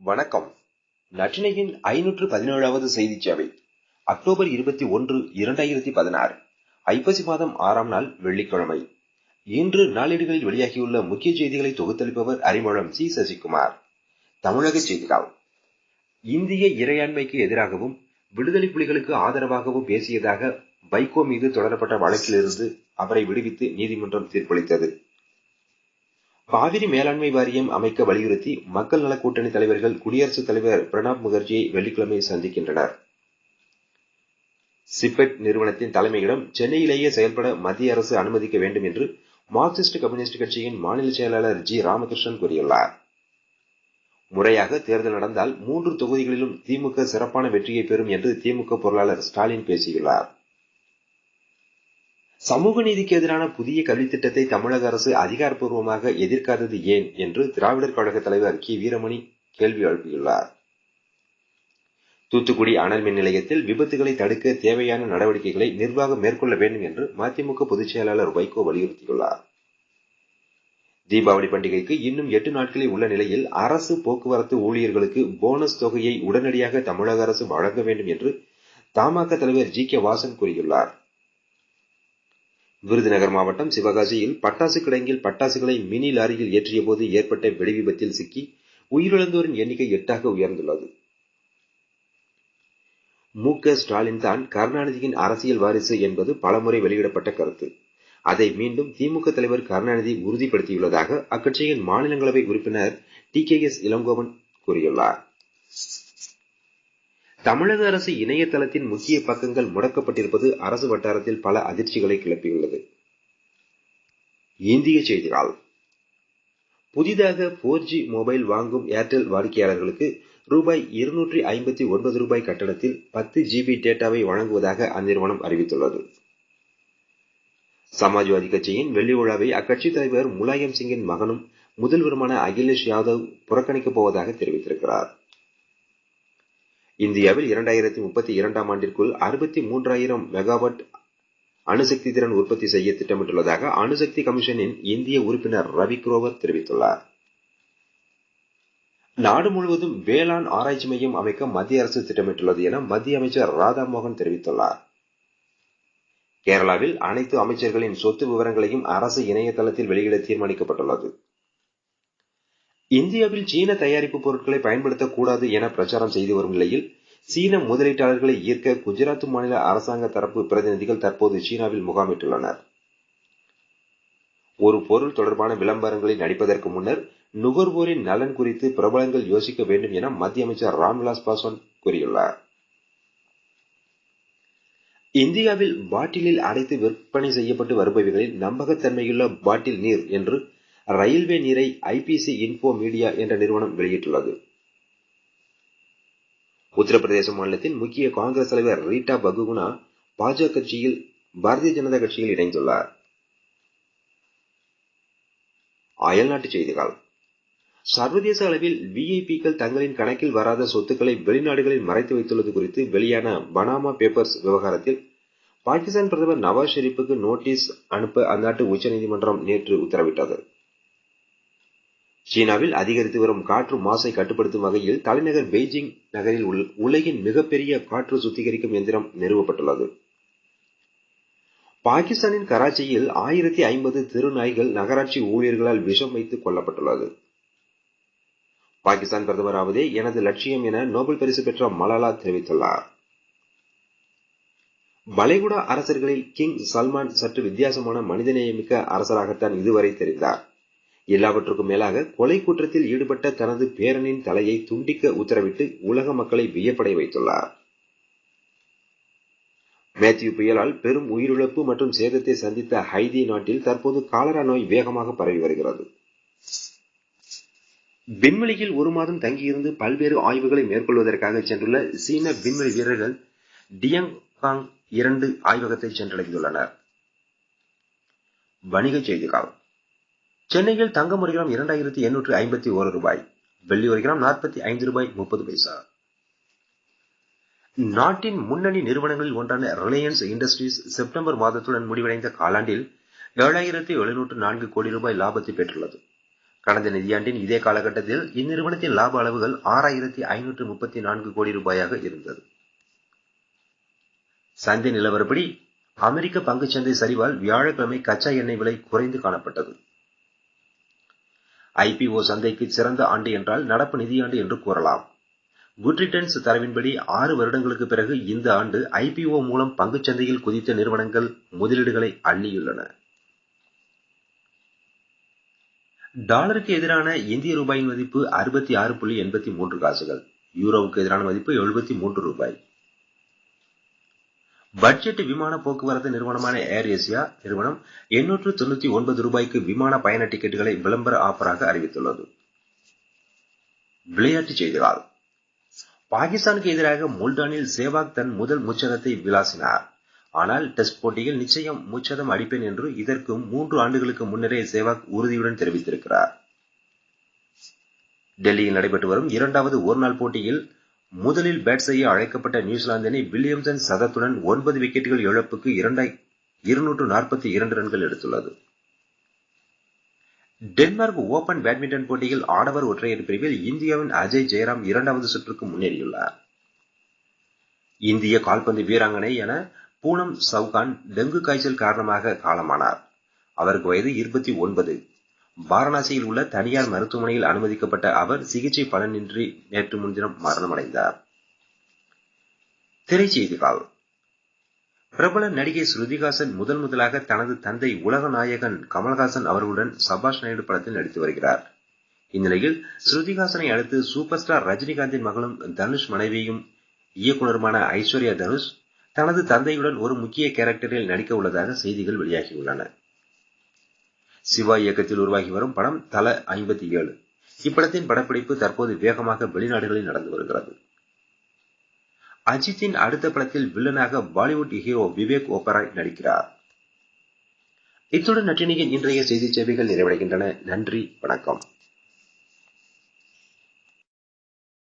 வணக்கம். நற்றினையின் ஐநூற்று பதினேழாவது செய்தி சேவை அக்டோபர் இருபத்தி ஒன்று இரண்டாயிரத்தி பதினாறு ஐப்பசி மாதம் ஆறாம் நாள் வெள்ளிக்கிழமை. இன்று நாளிடுகளில் வெளியாகியுள்ள முக்கிய செய்திகளை தொகுத்தளிப்பவர் அறிமுகம் சி. சசிகுமார். தமிழக செய்திகள். இந்திய இறையாண்மைக்கு எதிராகவும் விடுதலை புலிகளுக்கு ஆதரவாகவும் பேசியதாக வைகோ மீது தொடரப்பட்ட வழக்கிலிருந்து அவரை விடுவித்து நீதிமன்றம் தீர்ப்பளித்தது. காவிரி மேலாண்மை வாரியம் அமைக்க வலியுறுத்தி மக்கள் நல கூட்டணி தலைவர்கள் குடியரசுத் தலைவர் பிரணாப் முகர்ஜியை வெள்ளிக்கிழமை சந்திக்கின்றனர். சிபெட் நிறுவனத்தின் தலைமையிடம் சென்னையிலேயே செயல்பட மத்திய அரசு அனுமதிக்க வேண்டும் என்று மார்க்சிஸ்ட் கம்யூனிஸ்ட் கட்சியின் மாநில செயலாளர் ஜி. ராமகிருஷ்ணன் கூறியுள்ளார். முறையாக தேர்தல் நடந்தால் மூன்று தொகுதிகளிலும் திமுக சிறப்பான வெற்றியை பெறும் என்று திமுக பொருளாளர் ஸ்டாலின் பேசியுள்ளார். சமூக நீதிக்கு எதிரான புதிய கல்வித் திட்டத்தை தமிழக அரசு அதிகாரப்பூர்வமாக எதிர்க்காதது ஏன் என்று திராவிடர் கழக தலைவர் கி. வீரமணி கேள்வி எழுப்பியுள்ளார். தூத்துக்குடி அனல் மின் நிலையத்தில் விபத்துகளை தடுக்க தேவையான நடவடிக்கைகளை நிர்வாகம் மேற்கொள்ள வேண்டும் என்று மதிமுக பொதுச் செயலாளர் வைகோ வலியுறுத்தியுள்ளார். தீபாவளி பண்டிகைக்கு இன்னும் எட்டு நாட்களே உள்ள நிலையில் அரசு போக்குவரத்து ஊழியர்களுக்கு போனஸ் தொகையை உடனடியாக தமிழக அரசு வழங்க வேண்டும் என்று தமாக தலைவர் ஜி. கே. வாசன் கூறியுள்ளார். விருதுநகர் மாவட்டம் சிவகாசியில் பட்டாசு கிடங்கில் பட்டாசுகளை மினி லாரியில் ஏற்றிய போது ஏற்பட்ட வெடிவிபத்தில் சிக்கி உயிரிழந்தோரின் எண்ணிக்கை எட்டாக உயர்ந்துள்ளது. மு. க. ஸ்டாலின் தான் கருணாநிதியின் அரசியல் வாரிசு என்பது பலமுறை வெளியிடப்பட்ட கருத்து. அதை மீண்டும் திமுக தலைவர் கருணாநிதி உறுதிப்படுத்தியுள்ளதாக அக்கட்சியின் மாநிலங்களவை உறுப்பினர் டி. கே. எஸ். இளங்கோவன் கூறியுள்ளார். தமிழக அரசு இணையதளத்தின் முக்கிய பக்கங்கள் முடக்கப்பட்டிருப்பது அரசு வட்டாரத்தில் பல அதிர்ச்சிகளை கிளப்பியுள்ளது. இந்திய செய்திகள். புதிதாக போர் ஜி மொபைல் வாங்கும் ஏர்டெல் வாடிக்கையாளர்களுக்கு ரூபாய் இருநூற்றி ஐம்பத்தி ஒன்பது ரூபாய் கட்டணத்தில் பத்து ஜிபி டேட்டாவை வழங்குவதாக அந்நிறுவனம் அறிவித்துள்ளது. சமாஜ்வாதி கட்சியின் வெள்ளி விழாவை அக்கட்சி தலைவர் முலாயம் சிங்கின் மகனும் முதல்வருமான அகிலேஷ் யாதவ் புறக்கணிக்கப் போவதாக தெரிவித்திருக்கிறார். இந்தியாவில் இரண்டாயிரத்தி முப்பத்தி இரண்டாம் ஆண்டிற்குள் அறுபத்தி மூன்றாயிரம் மெகாவாட் அணுசக்தி திறன் உற்பத்தி செய்ய திட்டமிட்டுள்ளதாக அணுசக்தி கமிஷனின் இந்திய உறுப்பினர் ரவி குரோவர் தெரிவித்துள்ளார். நாடு முழுவதும் வேளாண் ஆராய்ச்சி மையம் அமைக்க மத்திய அரசு திட்டமிட்டுள்ளது என மத்திய அமைச்சர் ராதாமோகன் தெரிவித்துள்ளார். கேரளாவில் அனைத்து அமைச்சர்களின் சொத்து விவரங்களையும் அரசு இணையதளத்தில் வெளியிட தீர்மானிக்கப்பட்டுள்ளது. இந்தியாவில் சீன தயாரிப்பு பொருட்களை பயன்படுத்தக்கூடாது என பிரச்சாரம் செய்து வரும் நிலையில் சீன முதலீட்டாளர்களை ஈர்க்க குஜராத் மாநில அரசாங்க தரப்பு பிரதிநிதிகள் தற்போது சீனாவில் முகாமிட்டுள்ளனர். ஒரு பொருள் தொடர்பான விளம்பரங்களில் நடிப்பதற்கு முன்னர் நுகர்வோரின் நலன் குறித்து பிரபலங்கள் யோசிக்க வேண்டும் என மத்திய அமைச்சர் ராம்விலாஸ் பாஸ்வான் கூறியுள்ளார். இந்தியாவில் பாட்டிலில் அடைத்து விற்பனை செய்யப்பட்டு வருபவைகளில் நம்பகத்தன்மையுள்ள பாட்டில் நீர் என்று ரயில்வே நீரை ஐபிசி இன்ஃபோ மீடியா என்ற நிறுவனம் வெளியிட்டுள்ளது. உத்தரப்பிரதேச மாநிலத்தின் முக்கிய காங்கிரஸ் தலைவர் ரீட்டா பகுகுணா பாஜக கட்சியில் பாரதிய ஜனதா கட்சியில் இணைந்துள்ளார். அயல்நாட்டு செய்திகள். சர்வதேச அளவில் விஐபிக்கள் தங்களின் கணக்கில் வராத சொத்துக்களை வெளிநாடுகளில் மறைத்து வைத்துள்ளது குறித்து வெளியான பனாமா பேப்பர்ஸ் விவகாரத்தில் பாகிஸ்தான் பிரதமர் நவாஸ் ஷெரீப்புக்கு நோட்டீஸ் அனுப்ப அந்நாட்டு உச்சநீதிமன்றம் நேற்று உத்தரவிட்டது. சீனாவில் அதிகரித்து வரும் காற்று மாசை கட்டுப்படுத்தும் வகையில் தலைநகர் பெய்ஜிங் நகரில் உலகின் மிகப்பெரிய காற்று சுத்திகரிக்கும் எந்திரம் நிறுவப்பட்டுள்ளது. பாகிஸ்தானின் கராச்சியில் ஆயிரத்தி ஐம்பது திருநாய்கள் நகராட்சி ஊழியர்களால் விஷம் வைத்து கொல்லப்பட்டுள்ளது. பாகிஸ்தான் பிரதமராவதே எனது லட்சியம் என நோபல் பரிசு பெற்ற மலாலா தெரிவித்துள்ளார். வளைகுடா அரசர்களில் கிங் சல்மான் சற்று வித்தியாசமான மனிதநேயமிக்க அரசராகத்தான் இதுவரை தெரிந்தார். எல்லாவற்றுக்கும் மேலாக கொலை குற்றத்தில் ஈடுபட்ட தனது பேரனின் தலையை துண்டிக்க உத்தரவிட்டு உலக மக்களை வியப்படை வைத்துள்ளார். மேத்யூ புயலால் பெரும் உயிரிழப்பு மற்றும் சேதத்தை சந்தித்த ஹைதி நாட்டில் தற்போது காலரா நோய் வேகமாக பரவி வருகிறது. விண்வெளியில் ஒரு மாதம் தங்கியிருந்து பல்வேறு ஆய்வுகளை மேற்கொள்வதற்காக சென்றுள்ள சீன விண்வெளி வீரர்கள் டியங்காங் இரண்டு ஆய்வகத்தை சென்றடைந்துள்ளனர். வணிகச் செய்திகள். சென்னையில் தங்கம் ஒரு கிராம் இரண்டாயிரத்தி எண்ணூற்று ஐம்பத்தி ஒரு ரூபாய். வெள்ளி ஒரு கிராம் நாற்பத்தி ஐந்து ரூபாய் முப்பது பைசா. நாட்டின் முன்னணி நிறுவனங்களில் ஒன்றான ரிலையன்ஸ் இண்டஸ்ட்ரீஸ் செப்டம்பர் மாதத்துடன் முடிவடைந்த காலாண்டில் ஏழாயிரத்தி எழுநூற்று நான்கு கோடி ரூபாய் லாபத்தை பெற்றுள்ளது. கடந்த நிதியாண்டின் இதே காலகட்டத்தில் இந்நிறுவனத்தின் லாப அளவுகள் ஆறாயிரத்தி ஐநூற்று முப்பத்தி நான்கு கோடி ரூபாயாக இருந்தது. சந்தை நிலவரப்படி அமெரிக்க பங்குச்சந்தை சரிவால் வியாழக்கிழமை கச்சா எண்ணெய் விலை குறைந்து காணப்பட்டது. ஐபிஓ சந்தைக்கு சிறந்த ஆண்டு என்றால் நடப்பு நிதியாண்டு என்று கூறலாம். குட் ரிட்டர்ன்ஸ் தரவின்படி ஆறு வருடங்களுக்கு பிறகு இந்த ஆண்டு ஐபிஓ மூலம் பங்குச்சந்தையில் குதித்த நிறுவனங்கள் முதலீடுகளை அள்ளியுள்ளன டாலருக்கு எதிரான இந்திய ரூபாயின் மதிப்பு அறுபத்தி ஆறு புள்ளி எண்பத்தி மூன்று காசுகள். யூரோவுக்கு எதிரான மதிப்பு எழுபத்தி மூன்று ரூபாய். பட்ஜெட் விமான போக்குவரத்து நிறுவனமான ஏர் ஏசியா நிறுவனம் எண்ணூற்று தொண்ணூத்தி ஒன்பது ரூபாய்க்கு விமான பயண டிக்கெட்டுகளை விளம்பர ஆஃபராக அறிவித்துள்ளது. விளையாட்டுச் செய்திகள். பாகிஸ்தானுக்கு எதிராக முல்டானில் சேவாக் தன் முதல் முச்சதத்தை விளாசினார். ஆனால் டெஸ்ட் போட்டியில் நிச்சயம் முச்சதம் அடிப்பேன் என்று இதற்கு மூன்று ஆண்டுகளுக்கு முன்னரே சேவாக் உறுதியுடன் தெரிவித்திருக்கிறார். டெல்லியில் நடைபெற்று வரும் இரண்டாவது ஒருநாள் போட்டியில் முதலில் பேட் செய்ய அழைக்கப்பட்ட நியூசிலாந்தினை வில்லியம்சன் சதத்துடன் ஒன்பது விக்கெட்டுகள் இழப்புக்கு இரண்டாய் இருநூற்று நாற்பத்தி இரண்டு ரன்கள் எடுத்துள்ளது. டென்மார்க் ஓபன் பேட்மிண்டன் போட்டியில் ஆடவர் ஒற்றையர் பிரிவில் இந்தியாவின் அஜய் ஜெயராம் இரண்டாவது சுற்றுக்கு முன்னேறியுள்ளார். இந்திய கால்பந்து வீராங்கனை என பூனம் சவுகான் டெங்கு காய்ச்சல் காரணமாக காலமானார். அவருக்கு வயது இருபத்தி ஒன்பது. வாரணாசியில் உள்ள தனியார் மருத்துவமனையில் அனுமதிக்கப்பட்ட அவர் சிகிச்சை பலனின்றி நேற்று முன்தினம் மரணமடைந்தார். திரைச்செய்திகள். பிரபல நடிகை ஸ்ருதிஹாசன் முதன் முதலாக தனது தந்தை உலக நாயகன் கமல்ஹாசன் அவர்களுடன் சபாஷ் நாயுடு படத்தில் நடித்து வருகிறார். இந்நிலையில் ஸ்ருதிஹாசனை அடுத்து சூப்பர் ஸ்டார் ரஜினிகாந்தின் மகளும் தனுஷ் மனைவியும் இயக்குநருமான ஐஸ்வர்யா தனுஷ் தனது தந்தையுடன் ஒரு முக்கிய கேரக்டரில் நடிக்க உள்ளதாக செய்திகள் வெளியாகியுள்ளன சிவா இயக்கத்தில் உருவாகி வரும் படம் தல ஐம்பத்தி ஏழு. இப்படத்தின் படப்பிடிப்பு தற்போது வேகமாக வெளிநாடுகளில் நடந்து வருகிறது. அஜித்தின் அடுத்த படத்தில் வில்லனாக பாலிவுட் ஹீரோ விவேக் ஓபராய் நடிக்கிறார். இத்துடன் நற்றினியின் இன்றைய செய்தி சேவைகள் நிறைவடைகின்றன. நன்றி வணக்கம்.